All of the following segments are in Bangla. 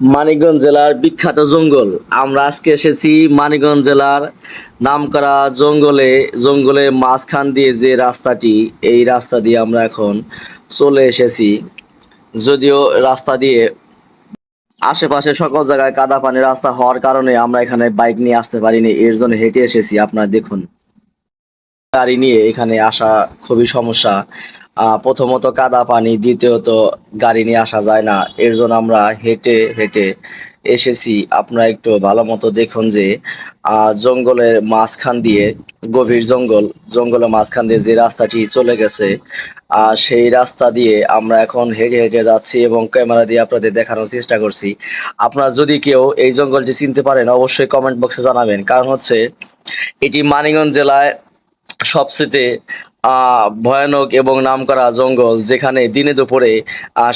মানিকগঞ্জ জেলার বিখ্যাত জঙ্গল। আমরা আজকে এসেছি মানিকগঞ্জ জেলার নামকরা জঙ্গলে। জঙ্গলের মাঝখান দিয়ে যে রাস্তাটি, এই রাস্তা দিয়ে আমরা এখন চলে এসেছি। যদিও রাস্তা দিয়ে আশেপাশে সকল জায়গায় কাদা পানি রাস্তা হওয়ার কারণে আমরা এখানে বাইক নিয়ে আসতে পারিনি, এর জন্য হেঁটে এসেছি। আপনারা দেখুন, গাড়ি নিয়ে এখানে আসা খুবই সমস্যা। প্রথমত কাদা পানি, দ্বিতীয়ত গাড়ি নিয়ে আসা যায় না। এর জন্য আমরা হেঁটে হেঁটে এসেছি। আপনারা একটু ভালো মতো দেখুন যে জঙ্গলের মাঝখান দিয়ে, গভীর জঙ্গল, জঙ্গলের মাঝখান দিয়ে যে রাস্তাটি চলে গেছে আর সেই রাস্তা দিয়ে আমরা এখন হেঁটে হেঁটে যাচ্ছি এবং ক্যামেরা দিয়ে আপনাদের দেখানোর চেষ্টা করছি। আপনারা যদি কেউ এই জঙ্গলটি চিনতে পারেন, অবশ্যই কমেন্ট বক্সে জানাবেন। কারণ হচ্ছে, এটি মানিকগঞ্জ জেলায় সবচেয়ে ভয়ানক এবং নামকরা জঙ্গল যেখানে দিনে দুপুরে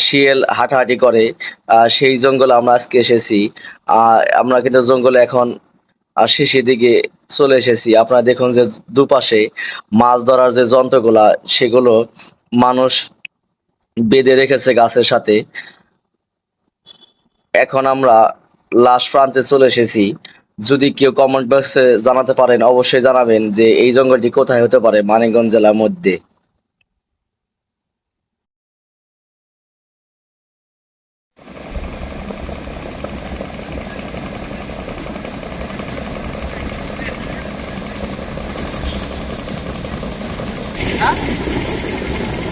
শিয়াল হাঁটাহাঁটি করে। সেই জঙ্গলে আমরা আজকে এসেছি। আমরা কিন্তু জঙ্গলে এখন শেষের দিকে চলে এসেছি। আপনারা দেখুন যে দুপাশে মাছ ধরার যে যন্ত্রগুলা, সেগুলো মানুষ বেঁধে রেখেছে গাছের সাথে। এখন আমরা লাস্ট প্রান্তে চলে এসেছি। যদি কেউ কমেন্ট বক্সে জানাতে পারেন, অবশ্যই জানাবেন যে এই জঙ্গলটি কোথায় হতে পারে মানিকগঞ্জ জেলার মধ্যে Huh?